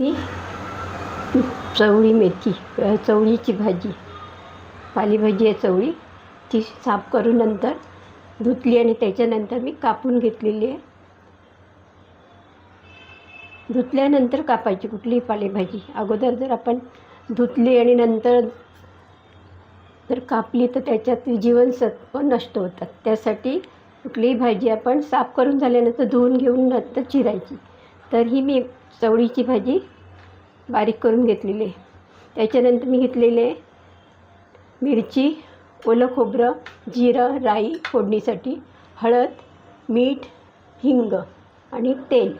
ती चवळी मेथी चवळीची भाजी. पालेभाजी आहे चवळी. ती साफ करून नंतर धुतली आणि त्याच्यानंतर मी कापून घेतलेली आहे. धुतल्यानंतर कापायची कुठलीही पालेभाजी. अगोदर जर आपण धुतली आणि नंतर जर कापली तर त्याच्यात जीवनसत्व नष्ट होतात. त्यासाठी कुठलीही भाजी आपण साफ करून झाल्यानंतर धुवून घेऊन नंतर चिरायची. तर ही मी चवळीची भाजी बारीक करून घेतलेली आहे. त्याच्यानंतर मी घेतलेले मिरची ओलं खोबरं जिरं राई फोडणीसाठी हळद मीठ हिंग आणि तेल.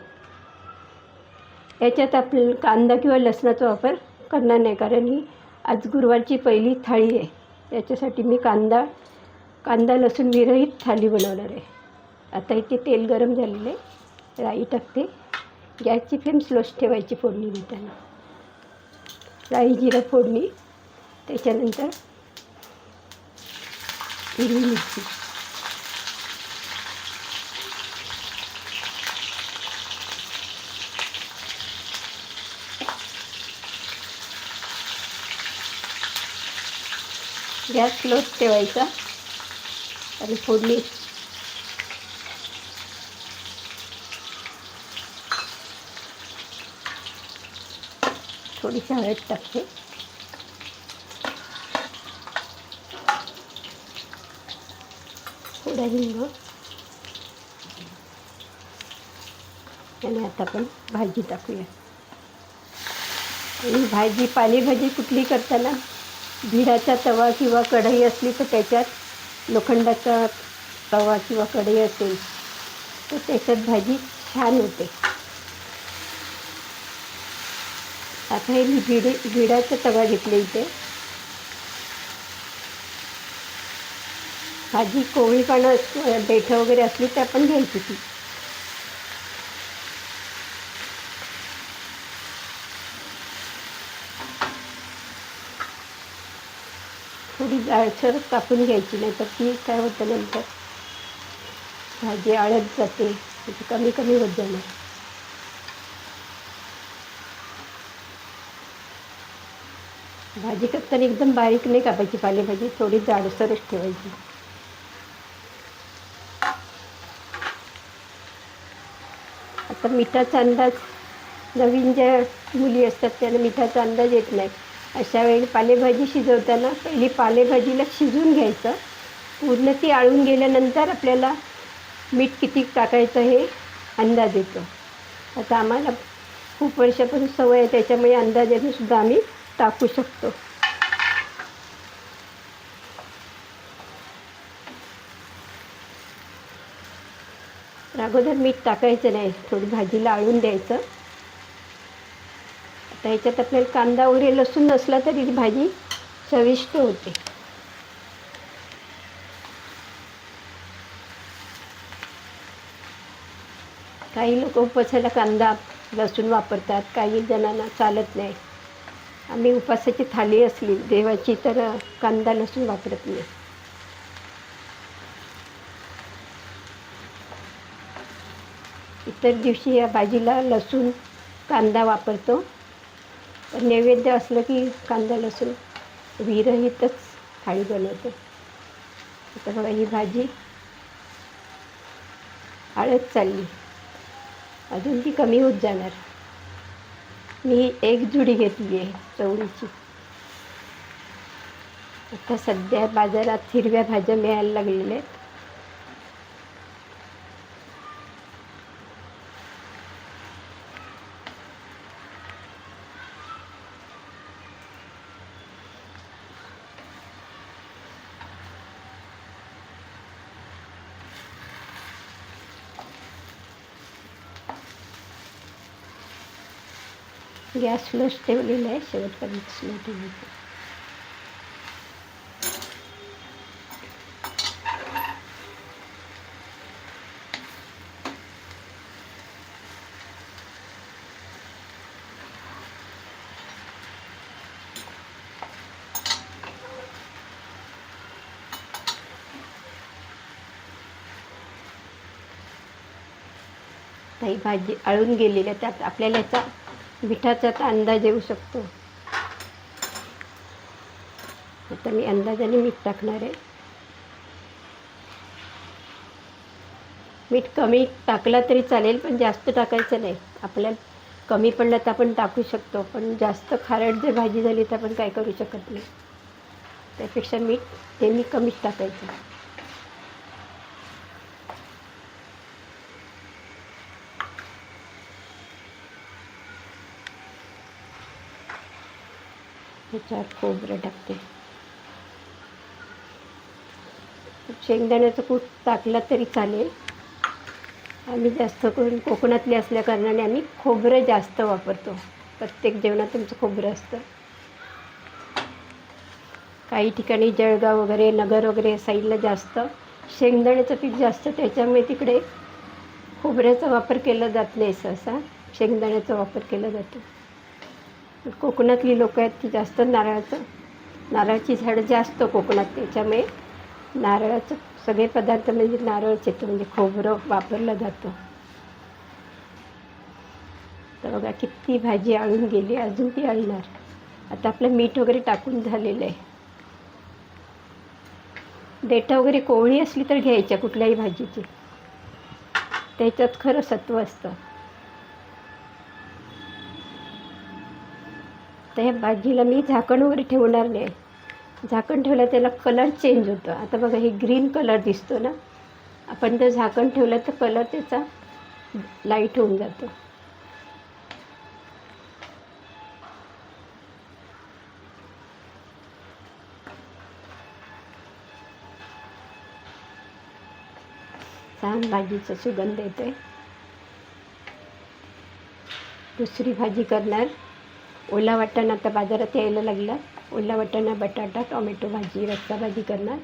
याच्यात आपल्याला कांदा किंवा लसणाचा वापर करणार नाही कारण ही आज गुरुवारची पहिली थाळी आहे. त्याच्यासाठी मी कांदा कांदा लसूण विरहित थाळी बनवणार आहे. आता इथे तेल गरम झालेलं आहे. राई टाकते. गॅसची फ्लेम स्लोच ठेवायची फोडणी देताना. राई जिरं फोडणी त्याच्यानंतर हिरवी मिरची. गॅस स्लोच ठेवायचा आणि फोडणी थोडीशी हळद टाकते. थोडा हिंग. आणि आता आपण भाजी टाकूया. आणि भाजी पालेभाजी कुठली करताना भिडाचा तवा किंवा कढई असली तर त्याच्यात लोखंडाचा तवा किंवा कढई असेल तर त्याच्यात भाजी छान होते. आता हे मी भिडे भिडाचा तवा घेतले इथे. भाजी कोवळी पानं अस- देठं वगैरे असली तर आपण घ्यायची ती. थोडी जाळसर कापून घ्यायची नाही तर ती काय होतं नंतर? भाजी आळत जाते कमी कमी होत जाणार. भाजी करताना एकदम बारीक नाही कापायची पालेभाजी थोडी जाडसरच ठेवायची. आता मिठाचा अंदाज नवीन ज्या मुली असतात त्यांना मिठाचा अंदाज येत नाही. अशा वेळी पालेभाजी शिजवताना पहिली पालेभाजीला शिजून घ्यायचं. पूर्ण ती आळून गेल्यानंतर आपल्याला मीठ किती टाकायचं हे अंदाज येतो. आता आम्हाला खूप वर्षापासून सवय आहे त्याच्यामुळे अंदाजाने सुद्धा आम्ही टाकू शकतो. अगोदर मीठ टाकायचं नाही थोडी भाजीला आळून द्यायचं. आता ह्याच्यात आपल्याला कांदा वगैरे लसूण नसला तरी ही भाजी चविष्ट होते. काही लोक उपसायला कांदा लसूण वापरतात काही जणांना चालत नाही. आम्ही उपवासाची थाली असली देवाची तर कांदा लसूण वापरत नाही. इतर दिवशी या भाजीला लसूण कांदा वापरतो. पण नैवेद्य असलं की कांदा लसूण विरहितच थाळी बनवतो. आता बघा ही भाजी हळद चालली. अजून ती कमी होत जाणार. मी एक जुडी घेतली आहे चवळीची. आता सध्या बाजारात हिरव्या भाज्या मिळायला लागलेल्या आहेत. गॅस स्लोच ठेवलेला आहे शेवटपर्यंत स्लो ठेवायचं काही भाजी आळून गेलेल्या त्यात आपल्याला याचा मिठाचा आता अंदाज येऊ शकतो. आता मी अंदाजाने मीठ टाकणार आहे. मीठ कमी टाकला तरी चालेल पण जास्त टाकायचं नाही. आपल्याला कमी पडलं तर आपण टाकू शकतो पण जास्त खारट जर भाजी झाली तर आपण काय करू शकत नाही. त्यापेक्षा मीठ नेहमी कमीच टाकायचं. ह्याच्यात खोबरं टाकते. शेंगदाण्याचं कूट टाकलं तरी चालेल. आम्ही जास्त करून कोकणातले असल्याकारणाने आम्ही खोबरं जास्त वापरतो. प्रत्येक जेवणात तुमचं खोबरं असतं. काही ठिकाणी जळगाव वगैरे नगर वगैरे साईडला जास्त. शेंगदाण्याचं पीक जास्त त्याच्यामुळे तिकडे खोबऱ्याचा वापर केला जात नाही सहसा. शेंगदाण्याचा वापर केला जातो. कोकणातली लोकं आहेत ती जास्त नारळाचं नारळाची झाडं जास्त कोकणात त्याच्यामुळे नारळाचं सगळे पदार्थ म्हणजे नारळच येतं म्हणजे खोबरं वापरलं जातं. तर बघा किती भाजी आळून गेली अजून ती आळणार. आता आपलं मीठ वगैरे टाकून झालेलं आहे. देठं वगैरे कोवळी असली तर घ्यायच्या कुठल्याही भाजीची. त्याच्यात खरं सत्व असतं. तर ह्या भाजीला मी झाकणवर ठेवणार नाही. झाकण ठेवलं त्याला कलर चेंज होतो. आता बघा हे ग्रीन कलर दिसतो ना? आपण जर झाकण ठेवलं तर कलर त्याचा लाइट होऊन जातो. छान भाजीचा सुगंध येतोय. दुसरी भाजी करणार. ओला वाटाणा आता बाजारात यायला लागला. ओला वाटाणा बटाटा टोमॅटो भाजी रस्सा भाजी करणार.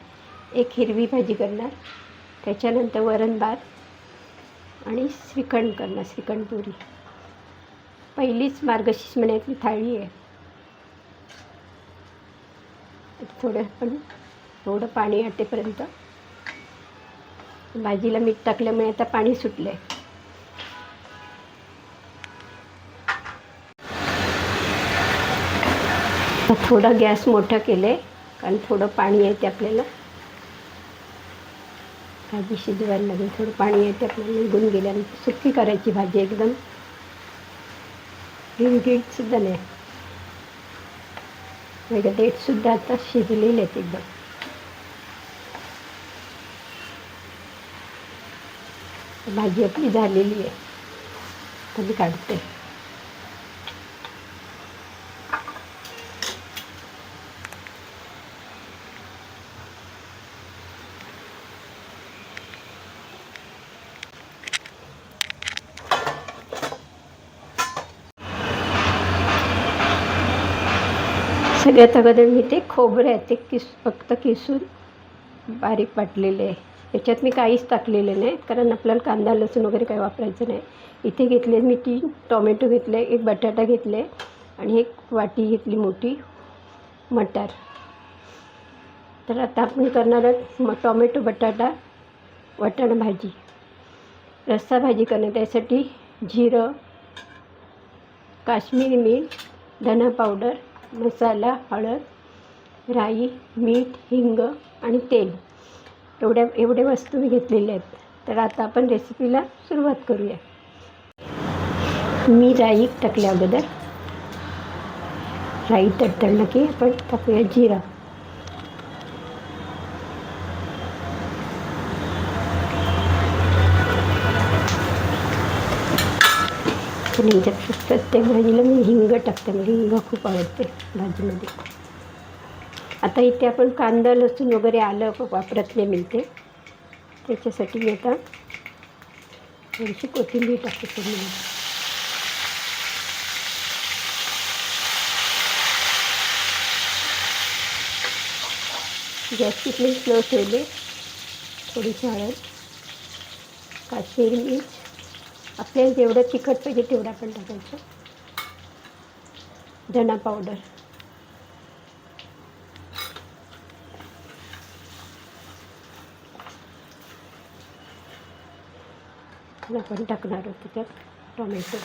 एक हिरवी भाजी करणार. त्याच्यानंतर वरण भात आणि श्रीखंड करणार श्रीखंड पुरी. पहिलीच मार्गशीर्ष महिन्यातली थाळी आहे. थोडं पण थोडं पाणी आटेपर्यंत. भाजीला मीठ टाकल्यामुळे आता पाणी सुटलं आहे थोडा गॅस मोठा केलं आहे कारण थोडं पाणी येते आपल्याला. भाजी शिजवायला लागेल थोडं पाणी येते आपल्याला निघून गेल्यानंतर सुकी करायची भाजी एकदम. गिळगिळसुद्धा नाही. म्हणजे वेगळं डेटसुद्धा आता शिजलेले आहेत एकदम. भाजी आपली झालेली आहे. तर काढते. सगळ्यात अगोदर मी ते खोबरं आहे ते किस फक्त किसून बारीक वाटलेले आहे. याच्यात मी काहीच टाकलेले नाही कारण आपल्याला कांदा लसूण वगैरे काही वापरायचं नाही. इथे घेतले मी तीन टोमॅटो घेतले एक बटाटा घेतले आणि एक वाटी घेतली मोठी मटार. तर आता आपण करणार आहोत मग टोमॅटो बटाटा वाटाणा भाजी. रस्सा भाजी करणे त्यासाठी जिरं काश्मीरी मीठ धना पावडर मसाला हळद राई मीठ हिंग आणि तेल एवढ्या एवढे वस्तू मी घेतलेल्या आहेत. तर आता आपण रेसिपीला सुरुवात करूया. मी राई टाकल्या अगोदर. राई तडतडलं की आपण टाकूया जिरा. आणि ह्याच्यात प्रत्येक भाजीला मी हिंग टाकते मला हिंग खूप आवडते भाजीमध्ये. आता इथे आपण कांदा लसूण वगैरे आलं वापरत मिळते. त्याच्यासाठी मी आता थोडीशी कोथिंबीर टाकते पूर्ण. गॅसची फ्लेम स्लो ठेवले. थोडीशी हळद काश्मीरी मिर्च आपल्याला जेवढं तिखट पाहिजे तेवढं आपण टाकायचं. धना पावडर आपण टाकणार होतो त्यात टोमॅटो.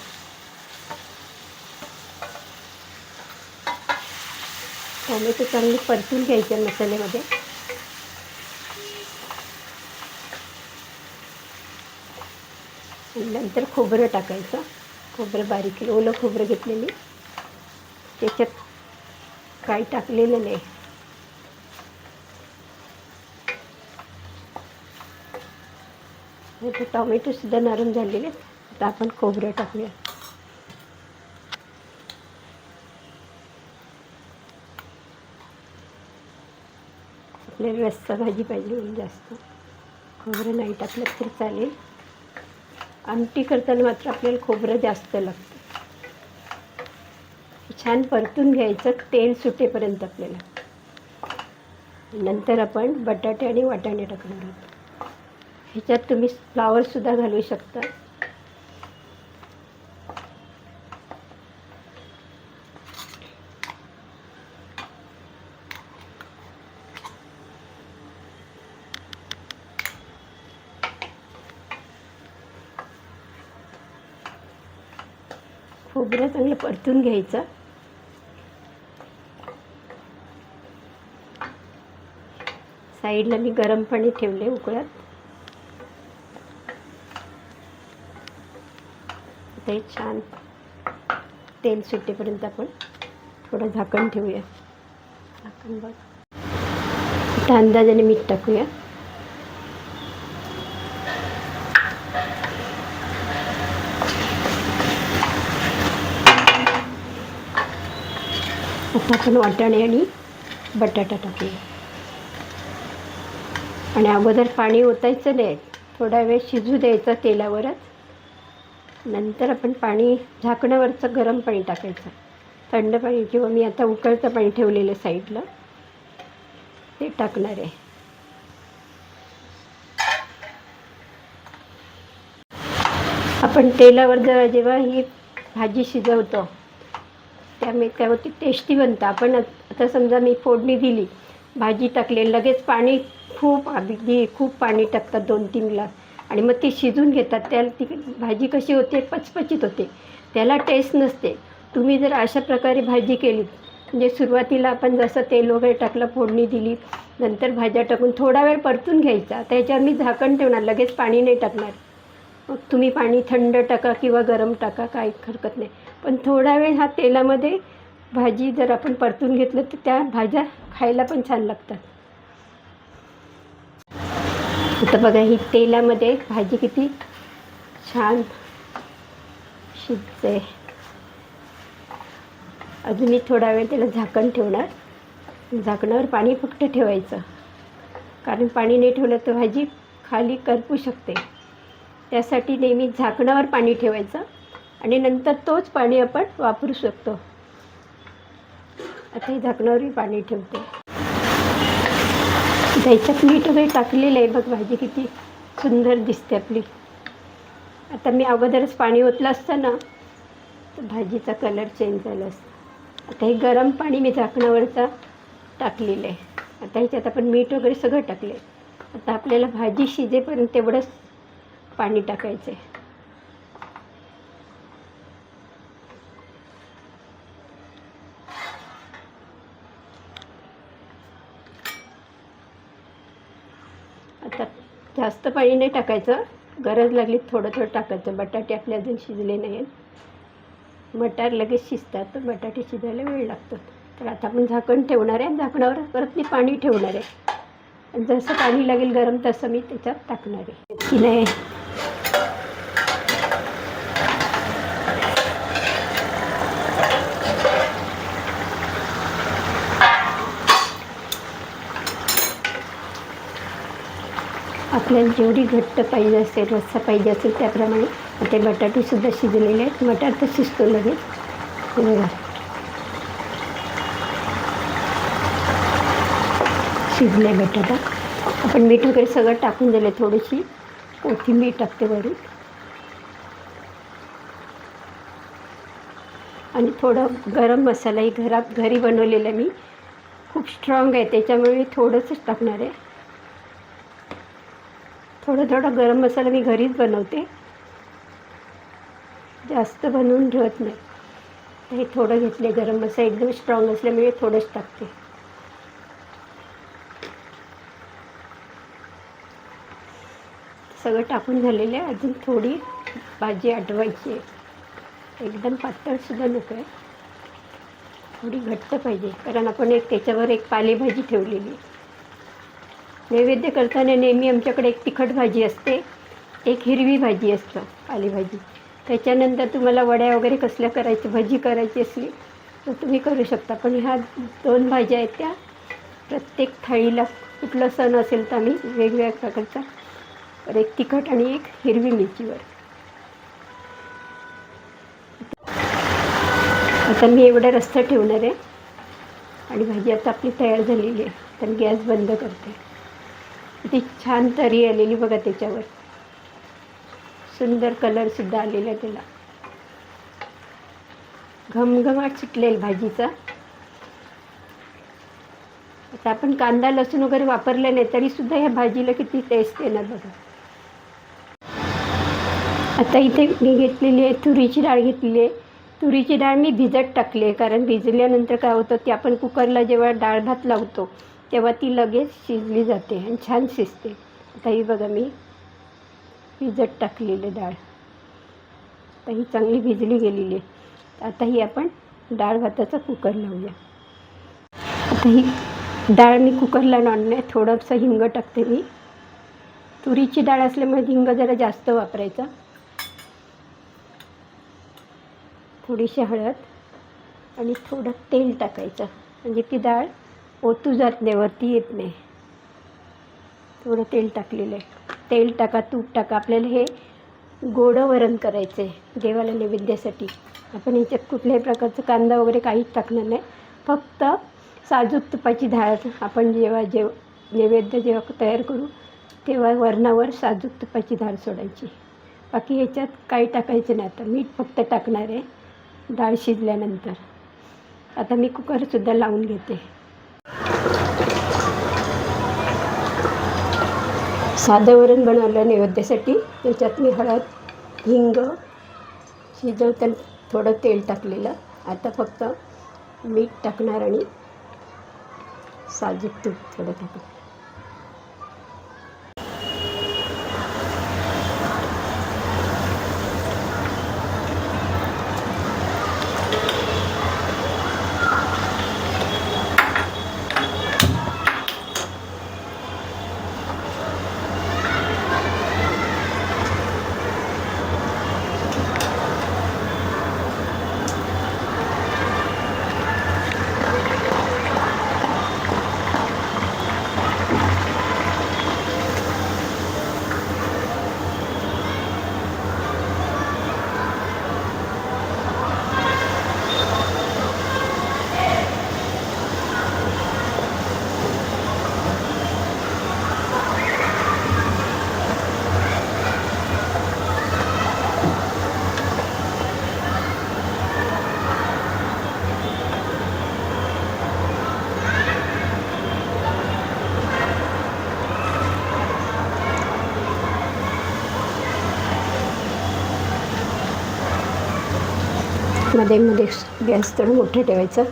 टोमॅटो चांगले परतून घ्यायचे मसाल्यामध्ये. नंतर खोबरं टाकायचं. खोबरं बारीक केलं. ओलं खोबरं घेतलेली. त्याच्यात काही टाकलेलं नाही. आता टोमॅटोसुद्धा नरम झालेले आहेत. आता आपण खोबरं टाकूया. आपल्याला रस्सा भाजी पाहिजे म्हणून जास्त. खोबरं नाही टाकलं तर चालेल. आमटी करताना मात्र आपल्याला खोबरं जास्त लागतं. छान परतून घ्यायचं तेल सुटेपर्यंत आपल्याला. नंतर आपण बटाटे आणि वाटाणे टाकणार आहोत. ह्याच्यात तुम्ही फ्लावरसुद्धा घालू शकता खोबरं चांगलं परतून घ्यायचं. साईडला मी गरम पाणी ठेवले उकळत. ते छान तेल सुटेपर्यंत आपण थोडं झाकण ठेवूया. झाकण बघ आता अंदाजाने मीठ टाकूया. आता आपण वाटाणे आणि बटाटा टाकूया आणि अगोदर पाणी ओतायचं नाही. थोडा वेळ शिजू द्यायचं तेलावरच. नंतर आपण पाणी झाकणावरचं गरम पाणी टाकायचं. थंड पाणी किंवा मी आता उकळतं पाणी ठेवलेलं साईडला. ते टाकणार आहे. आपण तेलावर जर जेव्हा ही भाजी शिजवतो त्यामुळे त्यावरती टेस्टी बनतं. आपण आता समजा मी फोडणी दिली भाजी टाकली लगेच पाणी खूप अगदी खूप पाणी टाकतात दोन तीन ग्लास. आणि मग ती शिजून घेतात. त्याला ती भाजी कशी होते? पचपचित होते. त्याला टेस्ट नसते. तुम्ही जर अशा प्रकारे भाजी केली म्हणजे सुरुवातीला आपण जसं तेल वगैरे टाकलं फोडणी दिली नंतर भाज्या टाकून थोडा वेळ परतून घ्यायचा. त्याच्यावर मी झाकण ठेवणार लगेच पाणी नाही टाकणार. मग तुम्ही पाणी थंड टाका किंवा गरम टाका काही हरकत नाही. पण थोडा वेळ हा तेलामध्ये भाजी जर आपण परतून घेतलं तर त्या भाज्या खायला पण छान लागतात. आता बघा ही तेलामध्ये भाजी किती छान शिजते. अजून मी थोडा वेळ त्याला झाकण ठेवणार. झाकणावर पाणी फक्त ठेवायचं. कारण पाणी नाही ठेवलं तर भाजी खाली करपू शकते. त्यासाठी नेहमी झाकणावर पाणी ठेवायचं. आणि नंतर तोच पाणी आपण वापरू शकतो. आता ही झाकणावरही पाणी ठेवते. त्याच्यात मीठ वगैरे टाकलेलं आहे बघ भाजी किती सुंदर दिसते आपली. आता मी अगोदरच पाणी ओतलं असतं ना तर भाजीचा कलर चेंज झाला असता. आता हे गरम पाणी मी झाकणावरचा टाकलेलं आहे. आता ह्याच्यात आपण मीठ वगैरे सगळं टाकले आता आपल्याला भाजी शिजेपर्यंत तेवढंच पाणी टाकायचं आहे आता जास्त पाणी नाही टाकायचं. गरज लागली थोडं थोडं टाकायचं. बटाटे आपले अजून शिजले नाही आहेत मटार लगेच शिजतात. तर बटाटे शिजायला वेळ लागतो. तर आता आपण झाकण ठेवणार आहे. झाकणावर परत मी पाणी ठेवणार आहे. आणि जसं पाणी लागेल गरम तसं मी त्याच्यात टाकणार आहे. की नाही? आपल्याला जेवढी घट्ट पाहिजे असेल रस्सा पाहिजे असेल त्याप्रमाणे आता बटाटेसुद्धा शिजलेले आहेत. मटार तर शिजतो लगेच. बघा. शिजले बटाटा. आपण मीठ वगैरे सगळं टाकून दिले थोडीशी. कोथिंबीर टाकते वरून आणि थोडं गरम मसालाही घरात घरी बनवलेला मी. खूप स्ट्रॉंग आहे त्याच्यामुळे मी थोडंसंच टाकणार आहे. थोडं थोडं गरम मसाला मी घरीच बनवते. जास्त बनवून ठेवत नाही. हे थोडं घेतले गरम मसाला एकदम स्ट्रॉंग असल्यामुळे थोडंच टाकते. सगळं टाकून झालेलं आहे. अजून थोडी भाजी आटवायची आहे. एकदम पातळसुद्धा नको आहे. थोडी घट्ट पाहिजे कारण आपण एक त्याच्यावर एक पालेभाजी ठेवलेली आहे. नैवेद्य करताना नेहमी आमच्याकडे एक तिखट भाजी असते एक हिरवी भाजी असतं पालेभाजी त्याच्यानंतर तुम्हाला वड्या वगैरे कसल्या करायच्या भजी करायची असली तर तुम्ही करू शकता. पण ह्या दोन भाज्या आहेत त्या प्रत्येक थाळीला कुठला सण असेल तर आम्ही वेगवेगळ्या प्रकारचा तर एक तिखट आणि एक हिरवी मिरचीवर. आता मी एवढा रस्ता ठेवणार आहे आणि भाजी आता आपली तयार झालेली आहे. तर गॅस बंद करते. किती छान तरी आलेली बघा त्याच्यावर. सुंदर कलरसुद्धा आलेला आहे त्याला. घमघमाट सुटलेल भाजीचा. आता आपण कांदा लसूण वगैरे वापरले नाही तरीसुद्धा ह्या भाजीला किती टेस्ट येणार बघा. आता इथे मी घेतलेली आहे तुरीची डाळ घेतलेली आहे. तुरीची डाळ मी भिजत टाकली आहे कारण भिजल्यानंतर काय होतं की आपण कुकरला जेव्हा डाळ भात लावतो तेव्हा ती लगेच शिजली जाते आणि छान शिजते. आता ही बघा मी भिजत टाकलेली डाळ. आता ही चांगली भिजली गेलेली आहे. आता ही आपण डाळ भाताचा कुकर लावूया. आता ही डाळ मी कुकरला लावणे थोडंसं हिंग टाकते मी. तुरीची डाळ असल्यामुळे हिंग जरा जास्त वापरायचा. थोडीशी हळद आणि थोडं तेल टाकायचं. म्हणजे ती डाळ ओतू जात नाही वरती येत नाही. थोडं तेल टाकलेलं आहे. तेल टाका तूप टाका. आपल्याला हे गोडं वरण करायचं आहे देवाला नैवेद्यासाठी. आपण याच्यात कुठल्याही प्रकारचं कांदा वगैरे काहीच टाकणार नाही. फक्त साजूक तुपाची डाळ आपण जेव्हा जेव नैवेद्य जेव्हा तयार करू तेव्हा वरणावर साजूक तुपाची डाळ सोडायची. बाकी ह्याच्यात काही टाकायचं नाही आता. मीठ फक्त टाकणार आहे डाळ शिजल्यानंतर. आता मी कुकरसुद्धा लावून घेते. साधं वरण बनवलं नैवेद्यासाठी. त्याच्यात मी हळद हिंग शिजवताना थोडं तेल टाकलेलं. आता फक्त मीठ टाकणार आणि साजूक तूप थोडं टाकणार मध्ये मध्ये गॅस थोडं मोठं ठेवायचं.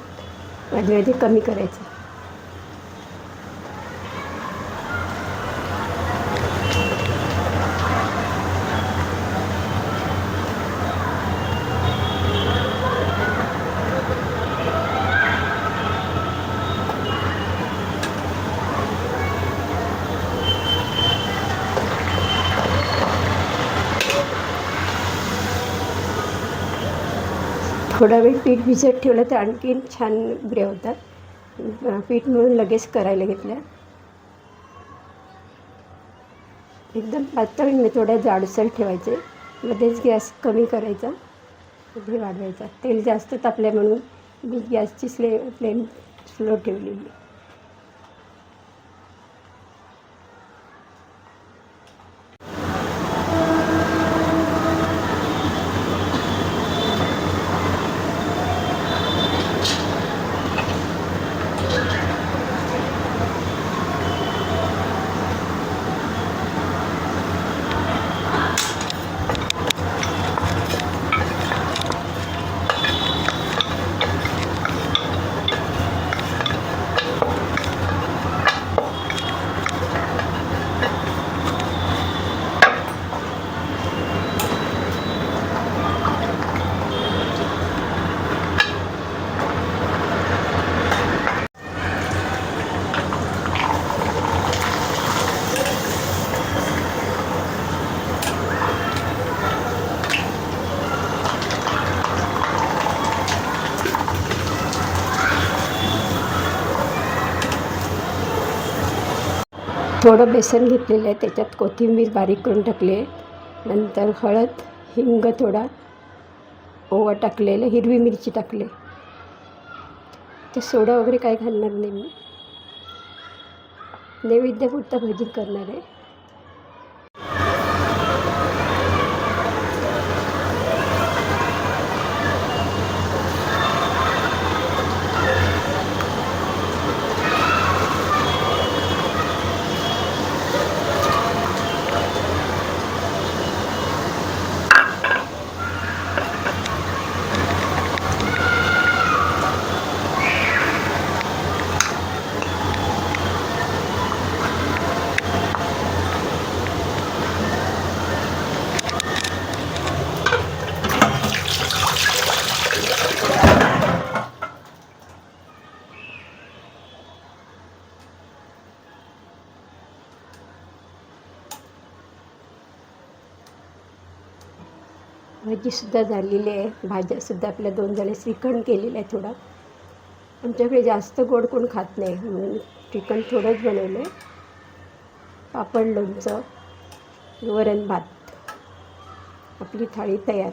मध्ये मध्ये कमी करायचं. थोडा वेळ पीठ भिजत ठेवलं तर आणखीन छान गुऱ्या होतात. पीठ मिळून लगेच करायला घेतल्या. एकदम पातळ मी थोड्या जाडसर ठेवायचे. मध्येच गॅस कमी करायचा. मध्ये वाढवायचा. तेल जास्त तापल्या म्हणून मी गॅसची स्ले फ्लेम स्लो ठेवलेली. थोडं बेसन घेतलेलं आहे त्याच्यात कोथिंबीर बारीक करून टाकली आहे. नंतर हळद हिंग थोडा ओवा टाकलेलं हिरवी मिरची टाकली ते सोडा वगैरे काय घालणार नाही मी. नैवेद्यपुरता भजी करणार आहे. भाजीसुद्धा झालेली आहे. भाज्यासुद्धा आपल्या दोन झाले श्रीखंड केलेलं आहे थोडा. आमच्याकडे जास्त गोड कोण खात नाही म्हणून श्रीखंड थोडंच बनवलं आहे पापड लोणचं वरण भात. आपली थाळी तयार.